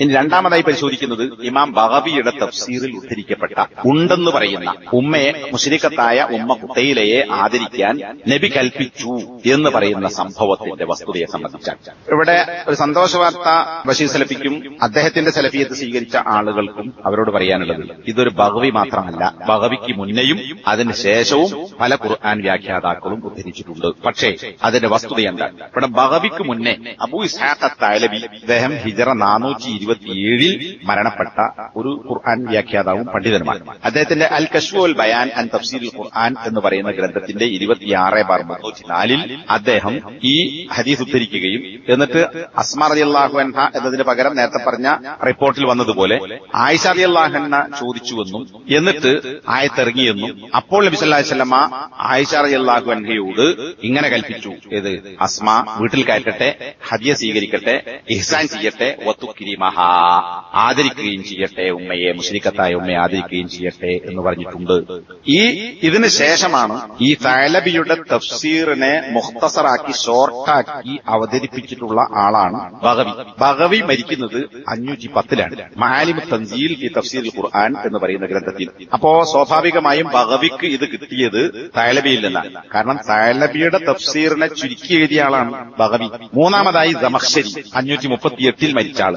ഇനി രണ്ടാമതായി പരിശോധിക്കുന്നത് ഇമാം ബഹബിയുടെ തഫ്സീറിൽ ഉദ്ധരിക്കപ്പെട്ട ഉണ്ടെന്ന് പറയുന്ന ഉമ്മയെ മുഷരിക്കത്തായ ഉമ്മ കുട്ടയിലയെ ആദരിക്കാൻ നബി കൽപ്പിച്ചു എന്ന് പറയുന്ന സംഭവത്തിന്റെ വസ്തുതയെ സംബന്ധിച്ചാണ്. ഇവിടെ ഒരു സന്തോഷവാർത്ത ബഷീർ സലഫിക്കും അദ്ദേഹത്തിന്റെ സലഫിയത്ത് സ്വീകരിച്ച ആളുകൾക്കും അവരോട് പറയാനുള്ളത് ഇതൊരു ബഹവി മാത്രമല്ല. ബഹവിക്ക് മുന്നെയും അതിന് ശേഷവും പല ഖുർആൻ വ്യാഖ്യാതാക്കളും ഉദ്ധരിച്ചിട്ടുണ്ട്. പക്ഷേ അതിന്റെ വസ്തുത എന്താണ്? ഇവിടെ ബഹവിക്ക് മുന്നേ അബൂ ഇസ്ഹാഖ് താലബി അദ്ദേഹം ഹിജറ നാനൂറ്റി ഇരുപത്തിയേഴിൽ മരണപ്പെട്ട ഒരു ഖുർആൻ വ്യാഖ്യാതാവും പണ്ഡിതനുമാണ്. അദ്ദേഹത്തിന്റെ അൽ കശ്വൽ ബയാൻ അൻ തഫ്സീൽ ഖുർആൻ എന്ന് പറയുന്ന ഗ്രന്ഥത്തിന്റെ ഇരുപത്തിയാറ് ബാർ മുന്നൂറ്റി നാലിൽ അദ്ദേഹം ഈ ഹദീസ് ഉദ്ധരിക്കുകയും എന്നിട്ട് അസ്മാർ അള്ളാഹു അൻഹ എന്നതിന് പകരം നേരത്തെ പറഞ്ഞ റിപ്പോർട്ടിൽ വന്നതുപോലെ ആയിഷ അലി അള്ളാഹന്ന ചോദിച്ചുവെന്നും എന്നിട്ട് ആയത്തിറങ്ങിയെന്നും അപ്പോൾ നബി വസല്ലമ ആയിഷ അള്ളാഹു അൻഹയോട് ഇങ്ങനെ കൽപ്പിച്ചു. ഏത്? അസ്മ വീട്ടിൽ കയറ്റട്ടെ ഹദിയ സ്വീകരിക്കട്ടെ ഇഹ്സാൻ ചെയ്യട്ടെ വത്തുക്കിരിമഹ ആദരിക്കുകയും ചെയ്യട്ടെ ഉമ്മയെ മുസ്ലിക്കത്തായ ഉമ്മയെ ആദരിക്കുകയും ചെയ്യട്ടെ എന്ന് പറഞ്ഞിട്ടുണ്ട്. ഈ ഇതിനു ശേഷമാണ് ഈ തലബിയുടെ തഫ്സീറിനെ മുഖ്തസറാക്കി ഷോർട്ടാക്കി അവതരിപ്പിച്ചിട്ടുള്ള ആളാണ് ബഗവി ബഗവി മരിക്കുന്നത് അഞ്ഞൂറ്റി പത്തിലാണ്. മാലിമു തൻസീൽ ഈ തഫ്സീൽ ഖുർആൻ എന്ന് പറയുന്ന ഗ്രന്ഥത്തിൽ. അപ്പോ സ്വാഭാവികമായും ബഗവിക്ക് ഇത് കിട്ടിയത് തലബിയിൽ നിന്നാണ്. കാരണം തലബിയുടെ തഫ്സീറിനെ ചുരുക്കി എഴുതിയ ആളാണ് ബഗവി മൂന്നാമതായി ജമഖ്ശരി അഞ്ഞൂറ്റി മുപ്പത്തിയെട്ടിൽ മരിച്ച ആൾ.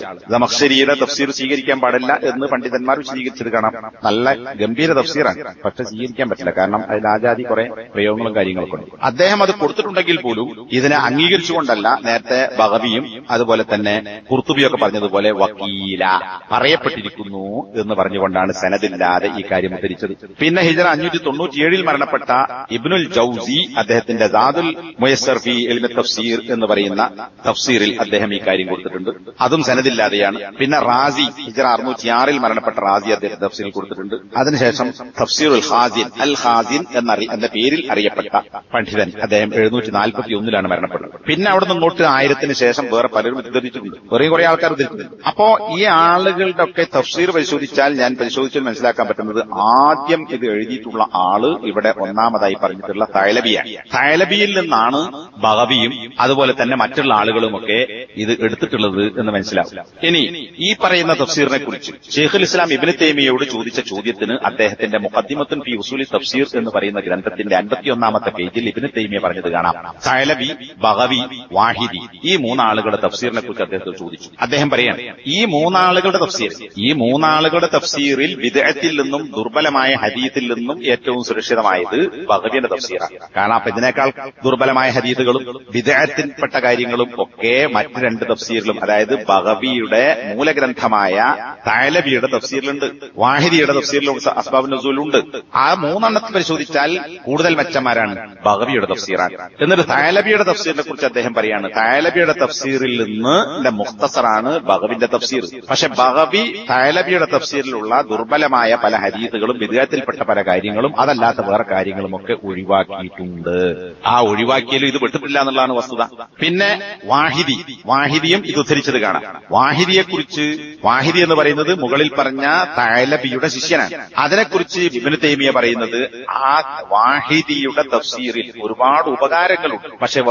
ജമഖ്ശരിയുടെ തഫ്സീർ സ്വീകരിക്കാൻ പാടില്ല എന്ന് പണ്ഡിതന്മാർ വിശദീകരിച്ചത് കാണാം. നല്ല ഗംഭീര തഫ്സീറാണ്. പക്ഷെ സ്വീകരിക്കാൻ പറ്റില്ല. കാരണം അതിൽ ആജാതി കുറെ പ്രയോഗങ്ങളും കാര്യങ്ങളൊക്കെ ഉണ്ട്. അദ്ദേഹം അത് കൊടുത്തിട്ടുണ്ടെങ്കിൽ പോലും ഇതിനെ അംഗീകരിച്ചുകൊണ്ടല്ല നേരത്തെ ബഹവിയും അതുപോലെ തന്നെ കുർത്തുബിയൊക്കെ പറഞ്ഞതുപോലെ വക്കീല പറയപ്പെട്ടിരിക്കുന്നു എന്ന് പറഞ്ഞുകൊണ്ടാണ് സനദില്ലാതെ ഈ കാര്യം ഉദ്ധരിച്ചത്. പിന്നെ ഹിജറ അഞ്ഞൂറ്റി തൊണ്ണൂറ്റിയേഴിൽ മരണപ്പെട്ട ഇബ്നുൽ ജൌസി അദ്ദേഹത്തിന്റെ ദാദുൽ മുയസർ ഫി തഫ്സീർ എന്ന് പറയുന്ന തഫ്സീറിൽ അദ്ദേഹം ഈ കാര്യം കൊടുത്തിട്ടുണ്ട്. അതും സനദില്ലാതെയാണ്. പിന്നെ റാസി ഹിജറ അറുന്നൂറ്റിയാറിൽ മരണപ്പെട്ട റാസി അദ്ദേഹം തഫ്സീൽ കൊടുത്തിട്ടുണ്ട്. അതിനുശേഷം തഫ്സീർ ഉൽ ഹാസിൻ അൽ ഹാസിൻ എന്ന പേരിൽ അറിയപ്പെട്ട പണ്ഡിതൻ അദ്ദേഹം എഴുന്നൂറ്റി നാൽപ്പത്തി ഒന്നിലാണ് മരണപ്പെട്ടത്. പിന്നെ അവിടെ നിന്നോട്ട് ആയിരത്തിന് ശേഷം വേറെ പലരും ഉദ്ധരിച്ചിട്ടുണ്ട്. വേറെയും കുറെ ആൾക്കാർ ഉദ്ധരിച്ചിട്ടുണ്ട്. അപ്പോ ഈ ആളുകളുടെ ഒക്കെ തഫ്സീർ പരിശോധിച്ചാൽ ഞാൻ പരിശോധിച്ചാൽ മനസ്സിലാക്കാൻ പറ്റുന്നത് ആദ്യം ഇത് എഴുതിയിട്ടുള്ള ആൾ ഇവിടെ ഒന്നാമതായി പറഞ്ഞിട്ടുള്ള തൈലബിയാണ്. തൈലബിയിൽ നിന്നാണ് ബഹബിയും അതുപോലെ തന്നെ മറ്റുള്ള ആളുകളുമൊക്കെ ഇത് എടുത്തിട്ടുള്ളത് എന്ന് മനസ്സിലാവും. ഇനി ഈ പറയുന്ന തഫ്സീറിനെ കുറിച്ച് ഷെയ്ഖുൽ ഇസ്ലാം ഇബിന് തേമിയോട് ചോദിച്ച ചോദ്യത്തിന് അദ്ദേഹത്തിന്റെ മുഖദ്ദിമത്തുൻ ഫി ഉസൂലി തഫ്സീർ എന്ന് പറയുന്ന ഗ്രന്ഥത്തിന്റെ അൻപത്തിയൊന്നാമത്തെ പേജിൽ ഇബിന് തേമിയ പറഞ്ഞത് കാണാം. തൈലബി ബഹവി വാഹിദി ഈ മൂന്നാളുകളുടെ തഫ്സീറിനെ കുറിച്ച് അദ്ദേഹത്തെ ചോദിച്ചു. അദ്ദേഹം പറയാണ് ഈ മൂന്നാളുകളുടെ തഫ്സീർ ഈ മൂന്നാളുകളുടെ തഫ്സീറിൽ വിദേഹത്തിൽ നിന്നും ദുർബലമായ ഹദീത്തിൽ നിന്നും ഏറ്റവും സുരക്ഷിതമായത് ബഹവിന്റെ തഫ്സീറാണ്. കാരണം അപ്പൊ ഇതിനേക്കാൾ ദുർബലമായ ഹദീത്തുകളും വിദേഹത്തിൽപ്പെട്ട കാര്യങ്ങളും ഒക്കെ മറ്റു രണ്ട് തഫ്സീറിലും അതായത് ബഹവിയുടെ മൂലഗ്രന്ഥമായ താലബിയുടെ തഫ്സീറിലുണ്ട് വാഹിദിയുടെ തഫ്സീറിലും അസ്ബാബ് നസൂലുണ്ട്. ആ മൂന്നെണ്ണത്തിൽ പരിശോധിച്ചാൽ കൂടുതൽ മെച്ചന്മാരാണ് ബഹബിയുടെ തഫ്സീറാണ്. എന്നിട്ട് താലബിയുടെ തഫ്സീറിനെ കുറിച്ച് അദ്ദേഹം പറയാണ്. താലബിയുടെ തഫ്സീറിൽ നിന്ന് എന്റെ മുഖ്തസറാണ് ബഹബിന്റെ തഫ്സീർ. പക്ഷെ ബഹബി താലബിയുടെ തഫ്സീറിലുള്ള ദുർബലമായ പല ഹരീതുകളും വിദേഹത്തിൽപ്പെട്ട പല കാര്യങ്ങളും അതല്ലാത്ത വേറെ കാര്യങ്ങളും ഒക്കെ ഒഴിവാക്കിയിട്ടുണ്ട്. ആ ഒഴിവാക്കിയാലും ഇത് വിട്ടിട്ടില്ല എന്നുള്ളതാണ് വസ്തുത. പിന്നെ വാഹിദി. വാഹിദിയും ഇത് ഉദ്ധരിച്ചത് കാണാം. വാഹിദിയെ കുറിച്ച് വാഹിദി എന്ന് പറയുന്നത് മുകളിൽ പറഞ്ഞ തലബിയുടെ ശിഷ്യനാണ്. അതിനെക്കുറിച്ച് ഇബിന് തൈമിയ പറയുന്നത് ആ വാഹിദിയുടെ തഫ്സീറിൽ ഒരുപാട് ഉപകാരങ്ങളുണ്ട്. പക്ഷെ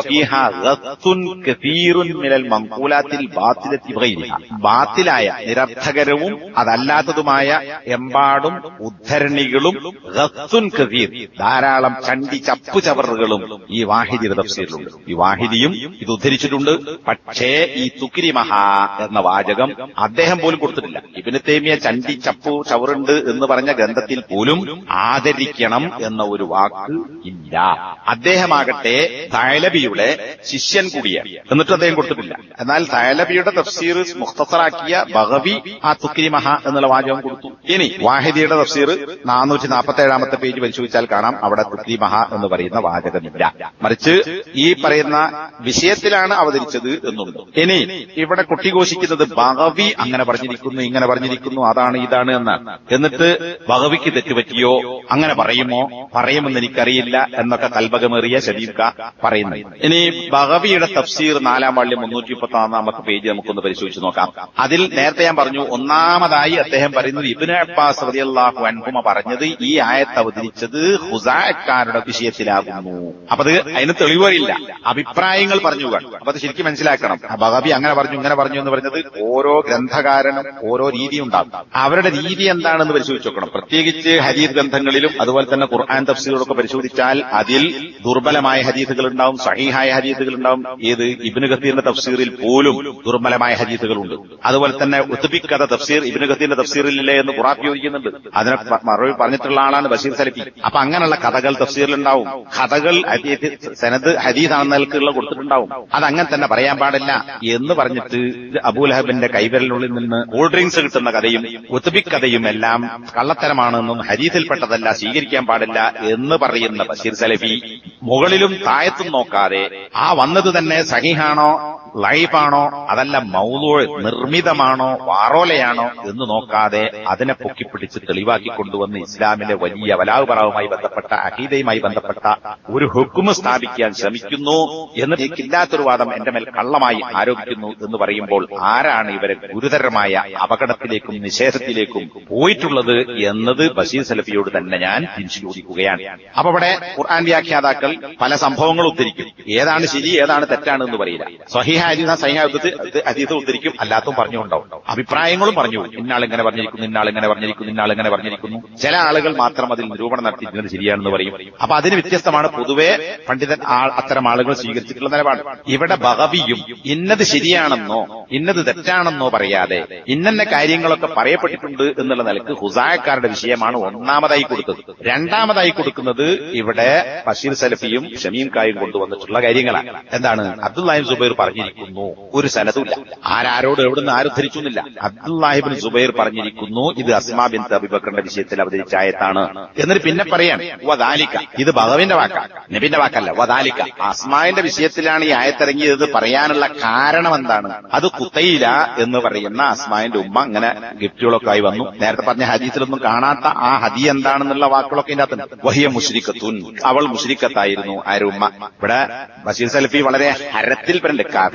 മിനൽ മങ്കൂലാത്തിൽ ബാത്തിലായ നിരർത്ഥകരവും അതല്ലാത്തതുമായ എമ്പാടും ഉദ്ധരണികളും കതീർ ധാരാളം ചണ്ടി ചപ്പു ചവറുകളും ഈ വാഹിദിയുടെ തഫ്സീറിലുണ്ട്. ഈ വാഹിദിയും ഇത് ഉദ്ധരിച്ചിട്ടുണ്ട്. പക്ഷേ ഈ തുക്കിരി മഹാ എന്ന വാചകം അദ്ദേഹം പോലും കൊടുത്തിട്ടില്ല. ഇബിന് തേമിയ ചണ്ടി ചപ്പു ചവറുണ്ട് എന്ന് പറഞ്ഞ ഗ്രന്ഥത്തിൽ പോലും ആദരിക്കണം എന്ന ഒരു വാക്ക് ഇല്ല. അദ്ദേഹമാകട്ടെ തൈലബിയുടെ ശിഷ്യൻ കൂടിയാണ്. എന്നിട്ട് അദ്ദേഹം കൊടുത്തിട്ടില്ല. എന്നാൽ തൈലബിയുടെ തഫ്സീർ മുഖ്തസറാക്കിയ ബഹവി ആ തുക്കിരി മഹ എന്നുള്ള വാചകം കൊടുത്തു. ഇനി വാഹിദിയുടെ തഫ്സീർ നാനൂറ്റി നാൽപ്പത്തി ഏഴാമത്തെ പേജ് പരിശോധിച്ചാൽ കാണാം. അവിടെ തുക്കിരി മഹ എന്ന് പറയുന്ന വാചകമില്ല. മറിച്ച് ഈ പറയുന്ന വിഷയത്തിലാണ് അവതരിച്ചത് എന്നുണ്ട്. ഇനി ഇവിടെ കുട്ടിഘോഷിക്കുന്നത് ബഹവി അങ്ങനെ പറഞ്ഞിരിക്കുന്നു ഇങ്ങനെ പറഞ്ഞിരിക്കുന്നു അതാണ് ഇതാണ് എന്ന്. എന്നിട്ട് ബഹവിക്ക് തെറ്റുപറ്റിയോ അങ്ങനെ പറയുമോ? പറയുമെന്ന് എനിക്കറിയില്ല എന്നൊക്കെ കൽപകമേറിയ ശരീർക്ക പറയുന്നു. ഇനി ബഹവിയുടെ തഫ്സീർ നാലാം വാള്യം മുന്നൂറ്റി മുപ്പത്തി ഒന്നാമത്തെ പേജ് നമുക്കൊന്ന് പരിശോധിച്ച് നോക്കാം. അതിൽ നേരത്തെ ഞാൻ പറഞ്ഞു ഒന്നാമതായി അദ്ദേഹം പറയുന്നത് ഇബിന് അബ്ബാസ് റളിയല്ലാഹു അൻഹുമ പറഞ്ഞത് ഈ ആയത്ത് അവതരിച്ചത് ഹുസാക്കാരുടെ വിഷയത്തിലാകുന്നു. അപ്പൊ അത് അതിന് തെളിവറിയില്ല അഭിപ്രായങ്ങൾ പറഞ്ഞു അപ്പൊ അത് ശരിക്കും മനസ്സിലാക്കണം. ബഹബി അങ്ങനെ പറഞ്ഞു ഇങ്ങനെ പറഞ്ഞു എന്ന് പറഞ്ഞത് ഓരോ ഗ്രന്ഥകാരനും ഓരോ രീതി ഉണ്ടാകും അവരുടെ രീതി എന്താണെന്ന് പരിശോധിച്ച് നോക്കണം. പ്രത്യേകിച്ച് ഹരീത് ഗ്രന്ഥങ്ങളിലും അതുപോലെ തന്നെ ഖുർആൻ തഫ്സീലുകളൊക്കെ പരിശോധിച്ചാൽ അതിൽ ദുർബലമായ ഹരീദുകൾ ഉണ്ടാവും സഹീഹായ ഹരീദുകൾ ഉണ്ടാവും. ഏത്? ഇബിന് ഖത്തീറിന്റെ തഫ്സീറിൽ പോലും ദുർബലമായ ഹരീതുകളുണ്ട് അതുപോലെ തന്നെ ഉത്തുബിക്കഥ തഫ്സീർ ഇബിന് ഖത്തീറിന്റെ തഫ്സീറിലില്ലേ എന്ന് ഖുറാൻ ചോദിക്കുന്നുണ്ട്. അതിനെ മറുപടി പറഞ്ഞിട്ടുള്ള ആളാണ് ബഷീർ സലഫി. അപ്പൊ അങ്ങനെയുള്ള കഥകൾ തഫ്സീറിലുണ്ടാവും. കഥകൾ സനത് ഹദീദാണെന്ന നിലക്കുള്ള കൊടുത്തിട്ടുണ്ടാവും. അത് അങ്ങനെ തന്നെ പറയാൻ പാടില്ല എന്ന് പറഞ്ഞിട്ട് അബൂലഹബിന്റെ കൈവിരലിനുള്ളിൽ നിന്ന് കൂൾ ഡ്രിങ്ക്സ് കിട്ടുന്ന കഥയും ഉത്തുബിക് കഥയും എല്ലാം കള്ളത്തരമാണെന്നും ഹരീതിൽപ്പെട്ടതല്ല സ്വീകരിക്കാൻ പാടില്ല എന്ന് പറയുന്ന ബഷീർ സലഫി മുകളിലും താഴത്തും നോക്കാതെ ആ വന്നത് തന്നെ സഹിഹാണോ? ലൈഫാണോ? അതല്ല മൗലൂ നിർമ്മിതമാണോ? വാറോലയാണോ? എന്ന് നോക്കാതെ അതിനെ പൊക്കിപ്പിടിച്ച് തെളിവാക്കി കൊണ്ടുവന്ന് ഇസ്ലാമിലെ വലിയ വലാവുപറാവുമായി ബന്ധപ്പെട്ട അഹീദയുമായി ബന്ധപ്പെട്ട ഒരു ഹുക്കുമ് സ്ഥാപിക്കാൻ ശ്രമിക്കുന്നു എന്ന് എനിക്കില്ലാത്തൊരു വാദം എന്റെ മേൽ കള്ളമായി ആരോപിക്കുന്നു എന്ന് പറയുമ്പോൾ ആരാണ് ഇവരെ ഗുരുതരമായ അപകടത്തിലേക്കും നിഷേധത്തിലേക്കും പോയിട്ടുള്ളത് എന്നത് ബഷീർ സലഫിയോട് തന്നെ ഞാൻ ചോദിക്കുകയാണ്. അപ്പൊ ഇവിടെ ഖുർആൻ വ്യാഖ്യാതാക്കൾ പല സംഭവങ്ങളും ഉദ്ധരിക്കും. ഏതാണ് ശരി ഏതാണ് തെറ്റാണ് എന്ന് പറയില്ല. സ്വഹീഹ ഹദീസ സഹിഹ അതീത ഉദ്ധരിക്കും അല്ലാത്തും പറഞ്ഞുകൊണ്ടാവും. അഭിപ്രായങ്ങളും പറഞ്ഞു. ഇന്നാൾ ഇങ്ങനെ പറഞ്ഞിരിക്കുന്നു ഇന്നാൾ ഇങ്ങനെ പറഞ്ഞിരിക്കുന്നു ഇന്നാൾ ഇങ്ങനെ പറഞ്ഞിരിക്കുന്നു. ചില ആളുകൾ മാത്രം അതിൽ നിരൂപണം നടത്തിയിരിക്കുന്നത് ശരിയാണെന്ന് പറയും. അപ്പൊ അതിന് വ്യത്യസ്തമാണ് പൊതുവെ പണ്ഡിതൻ ആ- അത്തരം ആളുകൾ സ്വീകരിച്ചിട്ടുള്ള നിലപാട്. ഇവിടെ ബഹവിയും ഇന്നത് ശരിയാണെന്നോ ഇന്നത് തെറ്റാണെന്നോ പറയാതെ ഇന്നന്ന കാര്യങ്ങളൊക്കെ പറയപ്പെട്ടിട്ടുണ്ട് എന്നുള്ള നിലയ്ക്ക് ഹുസായക്കാരുടെ വിഷയമാണ് ഒന്നാമതായി കൊടുത്തത്. രണ്ടാമതായി കൊടുക്കുന്നത് ഇവിടെ ബഷീർ സലഫിയും ഷമീം കായും കൊണ്ടുവന്നിട്ടുള്ള കാര്യങ്ങളാണ്. എന്താണ്? അബ്ദുല്ലാഹിബ് സുബൈർ പറഞ്ഞിരിക്കുന്നു ഒരു സനതുമില്ല. ആരാരോട് എവിടുന്ന് ആരും ധരിക്കുന്നില്ല അബ്ദുല്ലാഹിബിൻ സുബൈർ പറഞ്ഞിരിക്കുന്നു ഇത് അസ്മാ ബിൻ അബിബക്കറിന്റെ വിഷയത്തിൽ അവതരിച്ച ആയത്താണ്. എന്നിട്ട് പിന്നെ പറയാൻ വദാലിക്ക ഇത് ഭഗവിന്റെ വാക്കാണ് നബിന്റെ വാക്കല്ല വദാലിക്ക അസ്മാവിന്റെ വിഷയത്തിലാണ് ഈ ആയത്തിറങ്ങിയത്. പറയാനുള്ള കാരണം എന്താണ്? അത് കുത്തയില എന്ന് പറയുന്ന അസ്മാവിന്റെ ഉമ്മ അങ്ങനെ ഗിഫ്റ്റുകളൊക്കെ ആയി വന്നു. നേരത്തെ പറഞ്ഞ ഹദീസിലൊന്നും കാണാത്ത ആ ഹദി എന്താണെന്നുള്ള വാക്കുകളൊക്കെ ഇതിന്റെ വഹിയ മുഷ്രിക്കത്തുൻ അവൾ മുഷ്രിക്കത്തായിരുന്നു ആരുമ്മ ഇവിടെ ബഷീർ സലഫി വളരെ ഹരത്തിൽ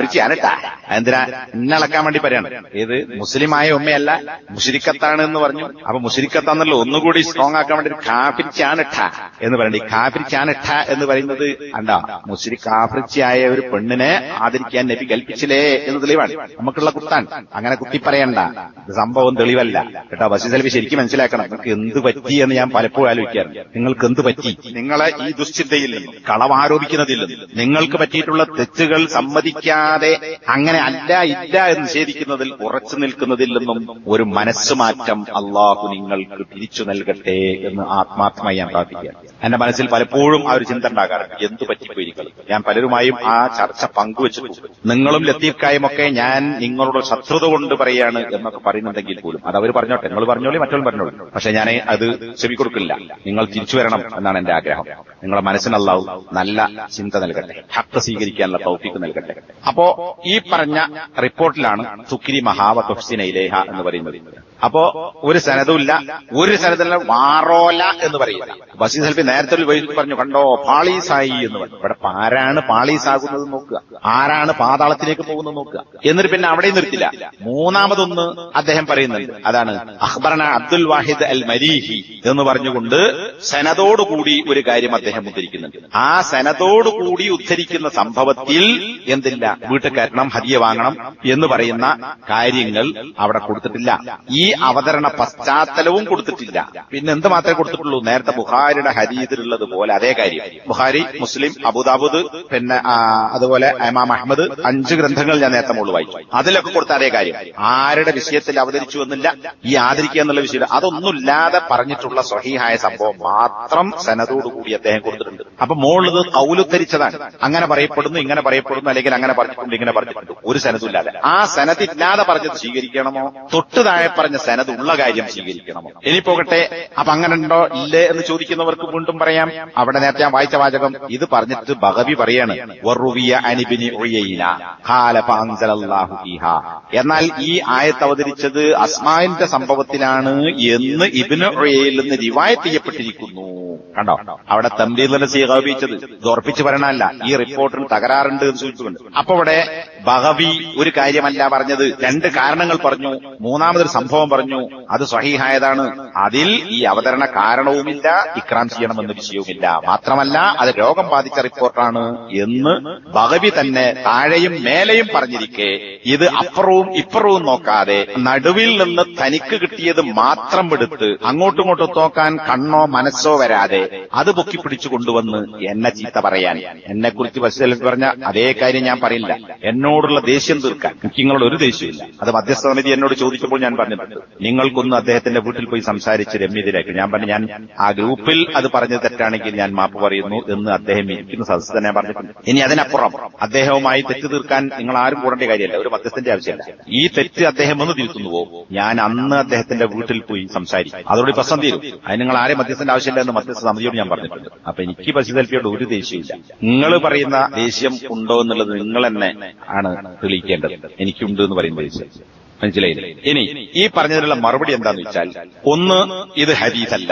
പറയണ്ട് കാഫിരിച്ചാനട്ടാ എന്തിനാ ഇന്നളക്കാൻ വേണ്ടി പറയാണ്. ഏത്? മുസ്ലിമായ ഉമ്മയല്ല മുഷിരിക്കത്താണ് എന്ന് പറഞ്ഞു. അപ്പൊ മുഷിരിക്കത്താന്നല്ലോ ഒന്നുകൂടി സ്ട്രോങ് ആക്കാൻ വേണ്ടി കാഫിരിച്ചാനട്ട എന്ന് പറയണ്ട. കാഫിരിച്ചാനട്ട എന്ന് പറയുന്നത് അണ്ട മുസ്ലിം കാഫിരിച്ചായ ഒരു പെണ്ണിനെ ആദരിക്കാൻ നബി കൽപ്പിച്ചില്ലേ എന്ന് തെളിവാണ്. നമുക്കുള്ള കുത്താൻ അങ്ങനെ കുത്തി പറയണ്ട. സംഭവം തെളിവല്ല. കേട്ടോ സലഫി ശരിക്കും മനസ്സിലാക്കണം. നിങ്ങൾക്ക് എന്ത് പറ്റി എന്ന് ഞാൻ പലപ്പോഴും ആലോചിക്കാറുണ്ട്. നിങ്ങൾക്ക് എന്ത് പറ്റി? നിങ്ങളെ ഈ ദുശ്ചിന്തയിൽ കളവാരോപിക്കുന്നതിൽ നിങ്ങൾക്ക് പറ്റിയിട്ടുള്ള തെറ്റുകൾ സമ്മതിക്കാതെ അങ്ങനെ അല്ല ഇല്ല എന്ന് നിഷേധിക്കുന്നതിൽ ഉറച്ചു നിൽക്കുന്നതിൽ നിന്നും ഒരു മനസ്സുമാറ്റം അള്ളാഹു നിങ്ങൾക്ക് തിരിച്ചു നൽകട്ടെ എന്ന് ആത്മാർത്ഥമായി ഞാൻ പ്രാർത്ഥിക്കുകയാണ്. എന്റെ മനസ്സിൽ പലപ്പോഴും ആ ഒരു ചിന്ത ഉണ്ടാകാറുണ്ട്. എന്തു പറ്റിപ്പോയി ഞാൻ പലരുമായും ആ ചർച്ച പങ്കുവച്ചിട്ടുണ്ട്. നിങ്ങളും ലത്തീഫ്ക്കായും ഒക്കെ ഞാൻ നിങ്ങളുടെ ശത്രുത കൊണ്ട് പറയാണ് എന്നൊക്കെ പറയുന്നുണ്ടെങ്കിൽ പോലും അത് അവർ പറഞ്ഞോട്ടെ. നിങ്ങൾ പറഞ്ഞോളി മറ്റൊരു പറഞ്ഞോളൂ. പക്ഷെ ഞാൻ അത് ചെവി കൊടുക്കില്ല നിങ്ങൾ തിരിച്ചു വരണം എന്നാണ് എന്റെ ആഗ്രഹം. നിങ്ങളുടെ മനസ്സിനല്ലാവും നല്ല ചിന്ത നൽകട്ടെ. ഹക്ക് സ്വീകരിക്കാനുള്ള തൗഫീക്ക് നൽകട്ടെ. അപ്പോ ഈ പറഞ്ഞ റിപ്പോർട്ടിലാണ് സുക്രി മഹാവത്ത് ഹുസിന എന്ന് പറയുന്നത്. അപ്പോ ഒരു സനതുമില്ല ഒരു സനതല്ല വാറോല എന്ന് പറയുന്നത്. ബഷീർ സെൽഫി നേരത്തെ പറഞ്ഞു കണ്ടോ പാളീസായി എന്ന് പറഞ്ഞു. ഇവിടെ ആരാണ് പാളീസാകുന്നത് നോക്കുക. ആരാണ് പാതാളത്തിലേക്ക് പോകുന്നത് നോക്കുക. എന്നിട്ട് പിന്നെ അവിടെ നിർത്തില്ല മൂന്നാമതൊന്ന് അദ്ദേഹം പറയുന്നുണ്ട്. അതാണ് അഖ്ബറന അബ്ദുൽ വാഹിദ് അൽ മരീഹി എന്ന് പറഞ്ഞുകൊണ്ട് സനതോടുകൂടി ഒരു കാര്യം അദ്ദേഹം ഉദ്ധരിക്കുന്നുണ്ട്. ആ സനതോടുകൂടി ഉദ്ധരിക്കുന്ന സംഭവത്തിൽ എന്തില്ല വീട്ടിൽ ഹരിയ വാങ്ങണം എന്ന് പറയുന്ന കാര്യങ്ങൾ അവിടെ കൊടുത്തിട്ടില്ല. ഈ അവതരണ പശ്ചാത്തലവും കൊടുത്തിട്ടില്ല. പിന്നെ എന്ത് മാത്രമേ കൊടുത്തിട്ടുള്ളൂ? നേരത്തെ ബുഹാരിയുടെ ഹരീതിലുള്ളത് പോലെ അതേ കാര്യം. ബുഹാരി മുസ്ലിം അബുദാബുദ് പിന്നെ അതുപോലെ ഇമാം അഹമ്മദ് അഞ്ച് ഗ്രന്ഥങ്ങൾ ഞാൻ നേരത്തെ മുകളിൽ വായിച്ചു. അതിലൊക്കെ കൊടുത്ത അതേ കാര്യം. ആരുടെ വിഷയത്തിൽ അവതരിച്ചു എന്നില്ല? ഈ ആദരിക്കുക എന്നുള്ള വിഷയം അതൊന്നുമില്ലാതെ പറഞ്ഞിട്ടുള്ള സ്വഹീഹായ സംഭവം മാത്രം സനതോടുകൂടി അദ്ദേഹം കൊടുത്തിട്ടുണ്ട്. അപ്പൊ മോളിത് കൗലുദ്ധരിച്ചതാണ് അങ്ങനെ പറയപ്പെടുന്നു ഇങ്ങനെ പറയപ്പെടുന്നു അല്ലെങ്കിൽ അങ്ങനെ പറഞ്ഞിട്ടുണ്ട് ഇങ്ങനെ പറഞ്ഞിട്ടുണ്ട്. ഒരു സനതില്ലാതെ ആ സനത് ഇല്ലാതെ പറഞ്ഞത് സ്വീകരിക്കണമോ? തൊട്ട് താഴെ പറഞ്ഞ സനത് ഉള്ള കാര്യം സ്വീകരിക്കണമോ? ഇനി പോകട്ടെ. അപ്പൊ അങ്ങനെ ഉണ്ടോ? ഇല്ലേ എന്ന് ചോദിക്കുന്നവർക്ക് വീണ്ടും പറയാം. അവിടെ നേരത്തെ ഞാൻ വായിച്ച വാചകം ഇത് പറഞ്ഞിട്ട് ബഹവി പറയാണ്. എന്നാൽ ഈ ആയത്ത് അവതരിച്ചത് അസ്മാന്റെ സംഭവത്തിലാണ് എന്ന് ഇബിന് ഉയയിൽ നിന്ന് റിവായത്ത് ചെയ്യപ്പെട്ടിരിക്കുന്നു. കണ്ടോ? അവിടെ തമ്പിയിൽ നിന്ന് ഉപയോഗിച്ചത് ദോർപ്പിച്ച് പറയണല്ല ഈ റിപ്പോർട്ടിൽ തകരാറുണ്ട് എന്ന് സൂചിപ്പിച്ചിട്ടുണ്ട് അപ്പൊ ഇവിടെ ബഹവി ഒരു കാര്യമല്ല പറഞ്ഞത്. രണ്ട് കാരണങ്ങൾ പറഞ്ഞു. മൂന്നാമതൊരു സംഭവം പറഞ്ഞു. അത് സ്വഹീഹായതാണ്. അതിൽ ഈ അവതരണ കാരണവുമില്ല ഇക്രാം ചെയ്യണമെന്ന വിഷയവുമില്ല. മാത്രമല്ല അത് രോഗം ബാധിച്ച റിപ്പോർട്ടാണ് എന്ന് ബഹവി തന്നെ താഴെയും മേലെയും പറഞ്ഞിരിക്കെ ഇത് അപ്പുറവും ഇപ്പുറവും നോക്കാതെ നടുവിൽ നിന്ന് തനിക്ക് കിട്ടിയത് മാത്രം എടുത്ത് അങ്ങോട്ടും ഇങ്ങോട്ടും നോക്കാൻ കണ്ണോ മനസ്സോ വരാതെ അത് പൊക്കി പിടിച്ചു കൊണ്ടുവന്ന് എന്നെ ചീത്ത പറയാൻ. എന്നെ കുറിച്ച് ബസ്സിൽ പറഞ്ഞ അതേ കാര്യം ഞാൻ പറയില്ല. എന്നോടുള്ള ദേഷ്യം തീർക്കാൻ. നിങ്ങളുടെ ഒരു ദേഷ്യമില്ല അത് മധ്യസ്ഥ സമിതി എന്നോട് ചോദിച്ചപ്പോൾ ഞാൻ പറഞ്ഞിട്ടുണ്ട് നിങ്ങൾക്കൊന്ന് അദ്ദേഹത്തിന്റെ വീട്ടിൽ പോയി സംസാരിച്ച് രമ്യതയിലേക്ക് ഞാൻ പറഞ്ഞു ഞാൻ ആ ഗ്രൂപ്പിൽ അത് പറഞ്ഞത് തെറ്റാണെങ്കിൽ ഞാൻ മാപ്പ് പറയുന്നു എന്ന് അദ്ദേഹം ഇരിക്കുന്ന സദസ്സ് തന്നെ പറഞ്ഞിട്ടുണ്ട്. ഇനി അതിനപ്പുറം അദ്ദേഹവുമായി തെറ്റ് തീർക്കാൻ നിങ്ങൾ ആരും കൂടേണ്ട കാര്യമല്ല. ഒരു മധ്യസ്ഥന്റെ ആവശ്യമില്ല. ഈ തെറ്റ് അദ്ദേഹം ഒന്ന് തിരുത്തുന്നുവോ? ഞാൻ അന്ന് അദ്ദേഹത്തിന്റെ വീട്ടിൽ പോയി സംസാരിക്കും. അതോടെ പ്രശ്നം തീരും. അതിന് നിങ്ങൾ ആരെ മധ്യസ്ഥന്റെ ആവശ്യമില്ല എന്ന് മധ്യസ്ഥ സമിതിയോട് ഞാൻ പറഞ്ഞിട്ടുണ്ട്. അപ്പൊ എനിക്ക് പശുതൽപ്പിയോട് ഒരു ദേഷ്യമില്ല നിങ്ങൾ പറയുന്ന ദേഷ്യം ഉണ്ടോ എന്നുള്ളത് നിങ്ങൾ തന്നെ ആണ് തെളിയിക്കേണ്ടത്. എനിക്കുണ്ട് എന്ന് പറയുന്നത് മനസ്സിലായില്ലേ? ഇനി ഈ പറഞ്ഞതിനുള്ള മറുപടി എന്താന്ന് വെച്ചാൽ ഒന്ന് ഇത് ഹദീസല്ല.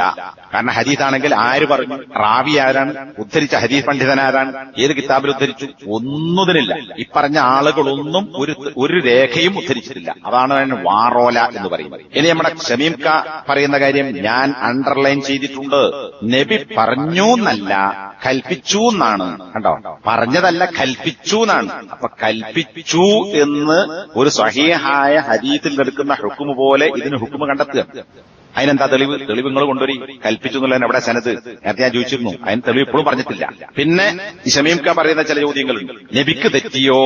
കാരണം ഹദീസാണെങ്കിൽ ആര് പറഞ്ഞു? റാവി ആരാണ്? ഉദ്ധരിച്ച ഹദീസ് പണ്ഡിതൻ ആരാണ്? ഏത് കിതാബിൽ ഉദ്ധരിച്ചു? ഒന്നുതിനില്ല. ഈ പറഞ്ഞ ആളുകളൊന്നും ഒരു ഒരു രേഖയും ഉദ്ധരിച്ചിട്ടില്ല. അതാണ് വാറോല എന്ന് പറയുന്നത്. ഇനി നമ്മുടെ ഷമീം ക പറയുന്ന കാര്യം ഞാൻ അണ്ടർലൈൻ ചെയ്തിട്ടുണ്ട്. നബി പറഞ്ഞു എന്നല്ല കൽപ്പിച്ചു എന്നാണ് കണ്ടോ? പറഞ്ഞതല്ല കൽപ്പിച്ചു എന്നാണ് അപ്പൊ കൽപ്പിച്ചു എന്ന് ഒരു സഹീഹായ ഹരീത്തിൽ നിൽക്കുന്ന ഹുക്കുമ് പോലെ ഇതിന് ഹുക്കുമ് കണ്ടെത്തുക. അതിനെന്താ തെളിവ്? തെളിവ് നിങ്ങൾ കൊണ്ടുവരി. കൽപ്പിച്ചു എന്നുള്ളതിന് അവിടെ സനത്? നേരത്തെ ഞാൻ ചോദിച്ചിരുന്നു. അതിന് തെളിവ് ഇപ്പോഴും പറഞ്ഞിട്ടില്ല. പിന്നെ ഷമീംക്ക പറയുന്ന ചില ചോദ്യങ്ങളുണ്ട്. നബിക്ക് തെറ്റിയോ?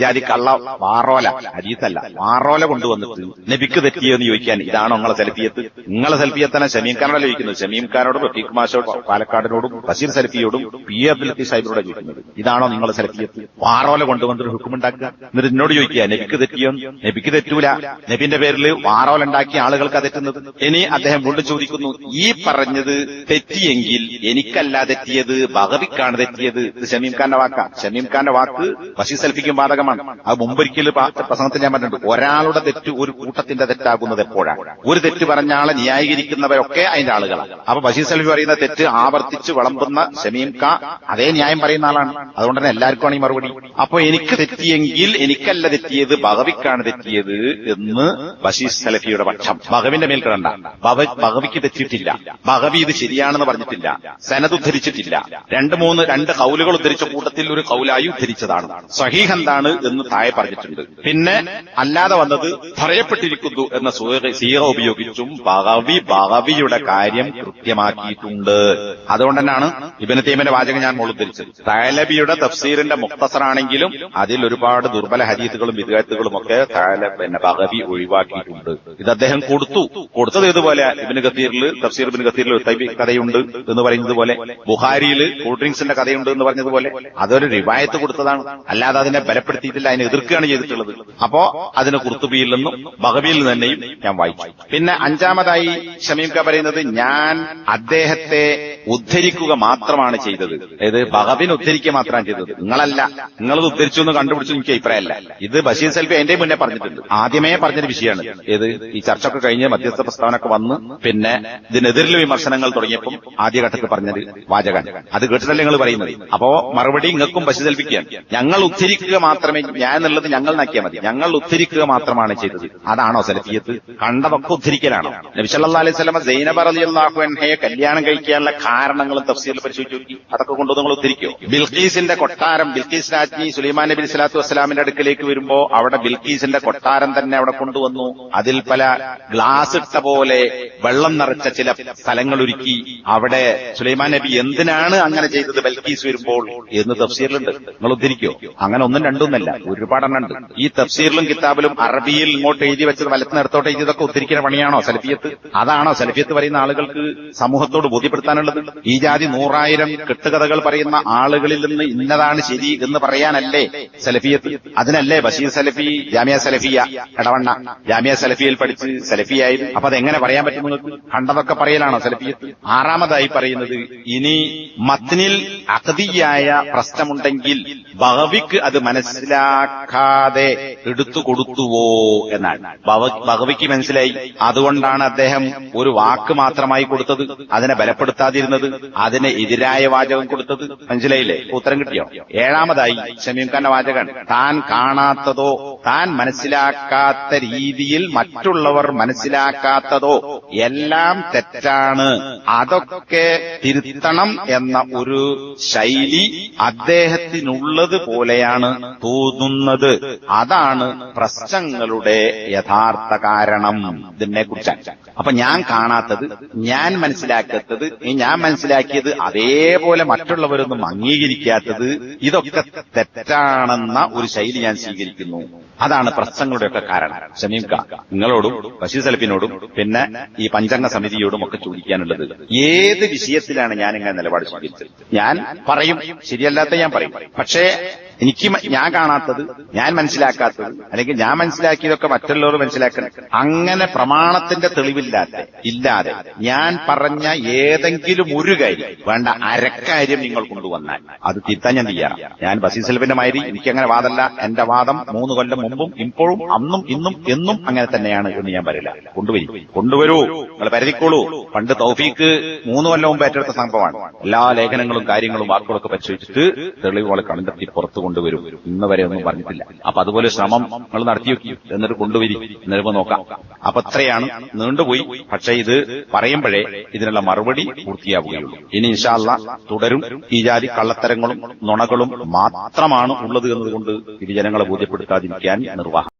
ജാതി കള്ള വാറോല അരീത്തല്ല വാറോല കൊണ്ടുവന്നിട്ട് നബിക്ക് തെറ്റിയോ എന്ന് ചോദിക്കാൻ ഇതാണോ നിങ്ങളെ സെൽഫിയത്ത് നിങ്ങളെ സെൽഫിയത്തന്നെ ഷമീംഖാനോട് ചോദിക്കുന്നത്. ഷമീംഖാനോടും റഫീഖ് മാഷോടും പാലക്കാടിനോടും ബഷീർ സെൽഫിയോടും പി. അബ്ദുൽ സാഹിബിനോട് ചോദിക്കുന്നത്. ഇതാണോ നിങ്ങളെ സെൽഫിയത്ത് വാറോല കൊണ്ടുവന്നിട്ട് ഹുക്കുമുണ്ടാക്കുക. എന്നിട്ട് എന്നോട് ചോദിക്കുക നബിക്ക് തെറ്റിയോ നബിക്ക് തെറ്റൂല. നബിന്റെ പേരിൽ വാറോല ഉണ്ടാക്കിയ ആളുകൾക്ക് തെറ്റുന്നത്. ഇനി അദ്ദേഹം വീണ്ടും ചോദിക്കുന്നു ഈ പറഞ്ഞത് തെറ്റിയെങ്കിൽ എനിക്കല്ല തെറ്റിയത് ബഹവിക്കാണ് തെറ്റിയത്? ഇത് ഷമീം ഖാന്റെ വാക്കാണ് ഷമീം ഖാന്റെ വാക്ക് ബഷീർ സെൽഫിക്കും ബാധകമാണ്. അത് മുമ്പൊരിക്കൽ പ്രസംഗത്തിൽ ഞാൻ പറഞ്ഞിട്ടുണ്ട്. ഒരാളുടെ തെറ്റ് ഒരു കൂട്ടത്തിന്റെ തെറ്റാകുന്നത് എപ്പോഴാണ്? ഒരു തെറ്റ് പറഞ്ഞ ആളെ ന്യായീകരിക്കുന്നവരൊക്കെ അതിന്റെ ആളുകളാണ്. അപ്പൊ ബഷീർ സെൽഫി പറയുന്ന തെറ്റ് ആവർത്തിച്ച് വിളമ്പുന്ന ഷമീം ഖാ അതേ ന്യായം പറയുന്ന ആളാണ്. അതുകൊണ്ട് തന്നെ എല്ലാവർക്കും ഈ മറുപടി. അപ്പൊ എനിക്ക് തെറ്റിയെങ്കിൽ എനിക്കല്ല തെറ്റിയത് ബഹവിക്കാണ് തെറ്റിയത് എന്ന് ബഷീർ സലഫിയുടെ പക്ഷം. ബഹവിന്റെ മേൽ കിടണ്ട ബഹവിക്ക് തെറ്റിയിട്ടില്ല. ബഹവി ഇത് ശരിയാണെന്ന് പറഞ്ഞിട്ടില്ല. സനത് ഉദ്ധരിച്ചിട്ടില്ല രണ്ട് മൂന്ന് രണ്ട് കൗലുകൾ ഉദ്ധരിച്ച കൂട്ടത്തിൽ ഒരു കൗലായി ഉദ്ധരിച്ചതാണ്. സഹീഹ് എന്താണ് എന്ന് താഴെ പറഞ്ഞിട്ടുണ്ട്. പിന്നെ അല്ലാതെ വന്നത് പറയപ്പെട്ടിരിക്കുന്നു എന്ന സീറ ഉപയോഗിച്ചും ബഹവി ബഹവിയുടെ കാര്യം കൃത്യമാക്കിയിട്ടുണ്ട്. അതുകൊണ്ട് തന്നെയാണ് ഇബന് തീമിന്റെ വാചകം ഞാൻ മോൾ ഉദ്ധരിച്ചത്. തഫ്സീറിന്റെ മുക്തസറാണെങ്കിലും അതിൽ ഒരുപാട് ദുർബല ഹരീത്തുകളും വിദ്യാർത്ഥികളും ഒക്കെ താല പിന്നെ ബഹവി ഒഴിവാക്കിയിട്ടുണ്ട്. ഇത് അദ്ദേഹം കൊടുത്തു. കൊടുത്തത് ഇതുപോലെ ഇബിന് ഖത്തീറിൽ തഫ്സീർ ഇബിന് ഖത്തീറിൽ ഒരു കഥയുണ്ട് എന്ന് പറയുന്നത് പോലെ ബുഹാരിയിൽ കൂൾ ഡ്രിങ്ക്സിന്റെ കഥയുണ്ട് എന്ന് പറഞ്ഞതുപോലെ അതൊരു റിവായത്ത് കൊടുത്തതാണ്. അല്ലാതെ അതിനെ ബലപ്പെടുത്തിയിട്ടില്ല അതിനെ എതിർക്കുകയാണ് ചെയ്തിട്ടുള്ളത്. അപ്പോ അതിനെ കുർത്തുബിയിൽ നിന്നും ബഹബിയിൽ തന്നെയും ഞാൻ വായിച്ചു. പിന്നെ അഞ്ചാമതായി ഷമീംക പറയുന്നത് ഞാൻ അദ്ദേഹത്തെ ഉദ്ധരിക്കുക മാത്രമാണ് ചെയ്തത്. അതായത് ബഹബിൻ ഉദ്ധരിക്കുക മാത്രമാണ് ചെയ്തത്. നിങ്ങളല്ല നിങ്ങളത് ഉദ്ധരിച്ചു എന്ന് കണ്ടുപിടിച്ചു എനിക്ക് അഭിപ്രായമല്ല. ഇത് ബഷീർ സെൽഫി എന്റെ മുന്നേ പറഞ്ഞിട്ടുണ്ട്. ആദ്യമേ പറഞ്ഞൊരു വിഷയമാണ്. ഏത്? ഈ ചർച്ചയൊക്കെ കഴിഞ്ഞ് മധ്യസ്ഥ പ്രസ്താവനയൊക്കെ വന്ന് പിന്നെ ഇതിനെതിരിൽ വിമർശനങ്ങൾ തുടങ്ങിയപ്പം ആദ്യഘട്ടത്തിൽ പറഞ്ഞത് വാചകൻ. അത് കേട്ടിട്ടല്ലേ നിങ്ങൾ പറയുന്നത്? അപ്പോ മറുപടി നിങ്ങൾക്കും ബഷീർ ഞങ്ങൾ ഉദ്ധരിക്കുക മാത്രമേ ഞാൻ എന്നുള്ളത് ഞങ്ങൾ നാക്കിയാൽ മതി. ഞങ്ങൾ ഉദ്ധരിക്കുക മാത്രമാണ് ചെയ്തത്. അതാണോ സലഫിയത്ത്? കണ്ടതൊക്കെ ഉദ്ധരിക്കലാണോ? നബി സല്ലല്ലാഹു അലൈഹി വസല്ലമ സൈനബ റളിയല്ലാഹു അൻഹയെ കല്യാണം കഴിക്കാനുള്ള കാരണങ്ങളും തഫ്സീൽ പരിശോധിച്ചു അതൊക്കെ കൊണ്ടു നിങ്ങൾ ഉദ്ധരിക്കോ? ബിൽഖീസിന്റെ കൊട്ടാരം ബിൽഖീസ് രാജ്ഞി സുലൈമാൻ നബി സ്വലാത്തു വസ്സലാമിന്റെ അടുക്കലേക്ക് വരുമ്പോ അവിടെ ബിൽഖീസിന്റെ കൊട്ടാരം തന്നെ അവിടെ കൊണ്ടുവന്നു. അതിൽ പല ഗ്ലാസ് ഇട്ട പോലെ വെള്ളം നിറച്ച ചില സ്ഥലങ്ങൾ ഒരുക്കി അവിടെ സുലൈമാൻ നബി എന്തിനാണ് അങ്ങനെ ചെയ്തത്? ബൽക്കീസ് വരുമ്പോൾ എന്ന് തഫ്സീറിലുണ്ട്. നിങ്ങൾ ഉദ്ധരിക്കോ? അങ്ങനെ ഒന്നും രണ്ടൊന്നല്ല ഒരുപാടെണ്ണം ഉണ്ട് ഈ തഫ്സീറിലും കിതാബിലും അറബിയിൽ ഇങ്ങോട്ട് എഴുതി വെച്ചത് വലത്ത് നിരത്തോട്ട് എഴുതിയതൊക്കെ ഉദ്ധരിക്കുന്ന പണിയാണോ സലഫിയത്ത്? അതാണോ സലഫിയത്ത് പറയുന്ന ആളുകൾക്ക് സമൂഹത്തോട് ബോധ്യപ്പെടുത്താനുള്ളത്? ഈ ജാതി നൂറായിരം കെട്ടുകഥകൾ പറയുന്ന ആളുകളിൽ നിന്ന് ഇന്നതാണ് ശരി എന്ന് പറയാനല്ലേ സലഫിയത്ത്? അതിനല്ലേ ബഷീർ സലഫി ജാമിയ സലഫിയ എടവണ്ണ ജാമിയ സലഫിയിൽ പഠിച്ച് സലഫിയായി. അപ്പൊ അതെങ്ങനെ എങ്ങനെ പറയാൻ പറ്റും കണ്ടതൊക്കെ പറയലാണോ സെലഫിയത്ത് ആറാമതായി പറയുന്നത് ഇനി മത്തിനിൽ അഗതിയായ പ്രശ്നമുണ്ടെങ്കിൽ ബഹവിക്ക് അത് മനസ്സിലാക്കാതെ എടുത്തു കൊടുത്തുവോ എന്നാണ്. ബഹ- ബഹവിക്ക് മനസ്സിലായി. അതുകൊണ്ടാണ് അദ്ദേഹം ഒരു വാക്ക് മാത്രമായി കൊടുത്തത്. അതിനെ ബലപ്പെടുത്താതിരുന്നത്. അതിന് എതിരായ വാചകം കൊടുത്തത്. മനസ്സിലായില്ലേ? ഉത്തരം കിട്ടിയോ? ഏഴാമതായി ഷമീം വാചകൻ താൻ കാണാത്തതോ താൻ മനസ്സിലാക്കാത്ത രീതിയിൽ മറ്റുള്ളവർ മനസ്സിലാക്കാത്തതോ എല്ലാം തെറ്റാണ്. അതൊക്കെ തിരുത്തണം എന്ന ഒരു ശൈലി അദ്ദേഹത്തിനുള്ളത് പോലെയാണ് തോന്നുന്നത്. അതാണ് പ്രശ്നങ്ങളുടെ യഥാർത്ഥ കാരണം ഇതിനെ കുറിച്ചാണ് അപ്പൊ ഞാൻ കാണാത്തത് ഞാൻ മനസ്സിലാക്കാത്തത് ഞാൻ മനസ്സിലാക്കിയത് അതേപോലെ മറ്റുള്ളവരൊന്നും അംഗീകരിക്കാത്തത് ഇതൊക്കെ തെറ്റാണെന്ന ഒരു ശൈലി ഞാൻ സ്വീകരിക്കുന്നു. അതാണ് പ്രശ്നങ്ങളുടെയൊക്കെ കാരണം. ഷമീംക നിങ്ങളോടും ബഷീർ സലഫിനോടും പിന്നെ ഈ പഞ്ചംഗ സമിതിയോടും ഒക്കെ ചോദിക്കാനുള്ളത്. ഏത് വിഷയത്തിലാണ് ഞാൻ ഇങ്ങനെ നിലപാട് സ്വീകരിച്ചത്? ഞാൻ പറയും. ശരിയല്ലാത്ത ഞാൻ പറയും. പക്ഷേ എനിക്ക് ഞാൻ കാണാത്തത് ഞാൻ മനസ്സിലാക്കാത്തത് അല്ലെങ്കിൽ ഞാൻ മനസ്സിലാക്കിയതൊക്കെ മറ്റുള്ളവർ മനസ്സിലാക്കണം അങ്ങനെ പ്രമാണത്തിന്റെ തെളിവില്ലാതെ ഇല്ലാതെ ഞാൻ പറഞ്ഞ ഏതെങ്കിലും ഒരു കാര്യം വേണ്ട അരക്കാര്യം നിങ്ങൾ കൊണ്ടുവന്നാൽ അത് തിരുത്താൻ ഞാൻ തയ്യാറാണ്. ഞാൻ ബസീർ സെൽഫിന്റെ മാതിരി എനിക്കങ്ങനെ വാദമല്ല. എന്റെ വാദം മൂന്ന് കൊല്ലം മുമ്പും ഇപ്പോഴും അന്നും ഇന്നും എന്നും അങ്ങനെ തന്നെയാണ് എന്ന് ഞാൻ പറയില്ല. കൊണ്ടുവരും. കൊണ്ടുവരൂ. നിങ്ങൾ പരതിക്കോളൂ പണ്ട് തൗഫീക്ക് മൂന്ന് കൊല്ലം മുമ്പ് ഏറ്റെടുത്ത സംഭവമാണ്. എല്ലാ ലേഖനങ്ങളും കാര്യങ്ങളും വാക്കുകളൊക്കെ പരിശോധിച്ചിട്ട് തെളിവുകൾ കണ്ടെത്തി പുറത്തു കൊണ്ടുവരും. ഇന്ന് വരെ ഒന്നും പറഞ്ഞിട്ടില്ല. അപ്പൊ അതുപോലെ ശ്രമം നിങ്ങൾ നടത്തി വെക്കി എന്നിട്ട് കൊണ്ടുവരി. എന്നിട്ട് നോക്കാം. അപ്പൊ അത്രയാണ്. നീണ്ടുപോയി. പക്ഷെ ഇത് പറയുമ്പോഴേ ഇതിനുള്ള മറുപടി പൂർത്തിയാവുകയുള്ളൂ. ഇനി ഇൻഷാല്ല തുടരും. ഈ ജാതി കള്ളത്തരങ്ങളും നുണകളും മാത്രമാണ് ഉള്ളത് എന്നതുകൊണ്ട് ഇത് ജനങ്ങളെ ബോധ്യപ്പെടുത്താതിരിക്കാൻ നിർവാഹം.